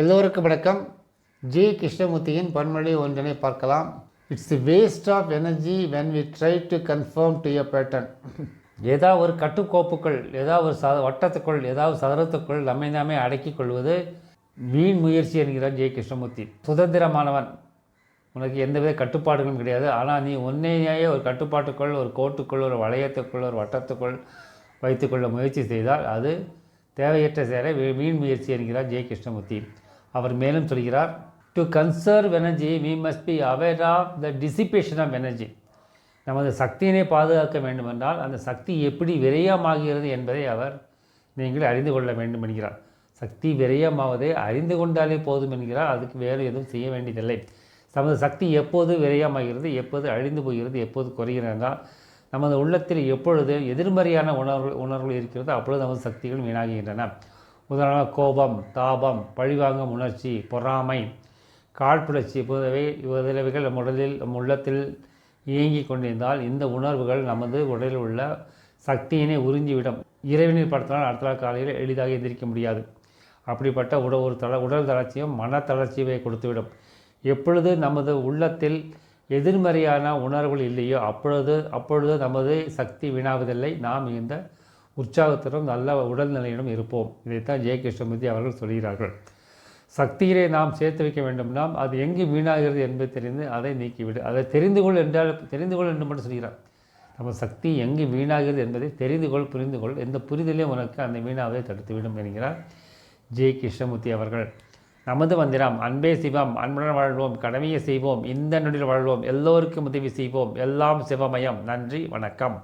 எல்லோருக்கும் வணக்கம். ஜே கிருஷ்ணமூர்த்தியின் பன்மொழி ஒன்றினை பார்க்கலாம். It's the waste of energy when we try to conform to a pattern ஏதாவது ஒரு கட்டுக்கோப்புக்குள் ஏதாவது ஒரு ச வட்டத்துக்குள் ஏதாவது சதுரத்துக்குள் நம்மை நாமே அடக்கிக் கொள்வது வீண் முயற்சி என்கிறார் ஜெய கிருஷ்ணமூர்த்தி. சுதந்திரமானவன். உனக்கு எந்தவித கட்டுப்பாடுகளும் கிடையாது. ஆனால் நீ உன்னையே ஒரு கட்டுப்பாட்டுக்குள் ஒரு கோட்டுக்குள் ஒரு வளையத்துக்குள் ஒரு வட்டத்துக்குள் வைத்துக்கொள்ள முயற்சி செய்தால் அது தேவையற்ற சேர வீ- வீண் முயற்சி என்கிறார் ஜெய கிருஷ்ணமூர்த்தி. அவர் மேலும் சொல்கிறார் to conserve energy we must be aware of the dissipation of energy நமது சக்தியினை பாதுகாக்க வேண்டுமென்றால் அந்த சக்தி எப்படி விரயமாகிறது என்பதை அவர் நீங்கள் அறிந்து கொள்ள வேண்டும் என்கிறார். சக்தி விரயமாவதை அறிந்து கொண்டாலே போதும் என்கிறார். அதுக்கு வேறு எதுவும் செய்ய வேண்டியதில்லை. நமது சக்தி எப்போது விரயமாகிறது எப்போது அழிந்து போகிறது எப்போது குறைகிறது என்றால் நமது உள்ளத்தில் எப்பொழுது எதிர்மறையான உணர்வு உணர்வுகள் இருக்கிறதோ அப்பொழுது நமது சக்திகள் வீணாகின்றன. உதாரணமாக கோபம் தாபம் பழிவாங்கும் உணர்ச்சி பொறாமை காழ்ப்புணர்ச்சி போதவை முதலவைகள் நம் உடலில் நம் உள்ளத்தில் இயங்கிக் கொண்டிருந்தால் இந்த உணர்வுகள் நமது உடலில் உள்ள சக்தியினை உறிஞ்சிவிடும். இறைவனில் படுத்தினால் அடுத்த நாள் காலையில் எளிதாக எந்திரிக்க முடியாது. அப்படிப்பட்ட உட ஒரு தள உடல் தளர்ச்சியும் மன தளர்ச்சியை கொடுத்துவிடும். எப்பொழுது நமது உள்ளத்தில் எதிர்மறையான உணர்வுகள் இல்லையோ அப்பொழுது அப்பொழுது நமது சக்தி வீணாவதில்லை. நாம் இந்த உற்சாகத்துடன் நல்ல உடல்நிலையிடம் இருப்போம். இதைத்தான் ஜெய கிருஷ்ணமூர்த்தி அவர்கள் சொல்கிறார்கள். சக்தியிலே நாம் சேர்த்து வைக்க வேண்டும்னால் அது எங்கு வீணாகிறது என்பது தெரிந்து அதை நீக்கிவிடு. அதை தெரிந்து கொள் என்றால் தெரிந்து கொள் என்று மட்டும் சொல்கிறார். நம்ம சக்தி எங்கு வீணாகிறது என்பதை தெரிந்து கொள் புரிந்து கொள். எந்த புரிதலே உனக்கு அந்த வீணாவதை தடுத்துவிடும் என்கிறார் ஜெய கிருஷ்ணமூர்த்தி அவர்கள். நமது மந்திரம் அன்பே சிவம் அன்புடன் வாழ்வோம் கடமையை செய்வோம் இந்த நொடியில் வாழ்வோம் எல்லோருக்கும் உதவி செய்வோம். எல்லாம் சிவமயம். நன்றி வணக்கம்.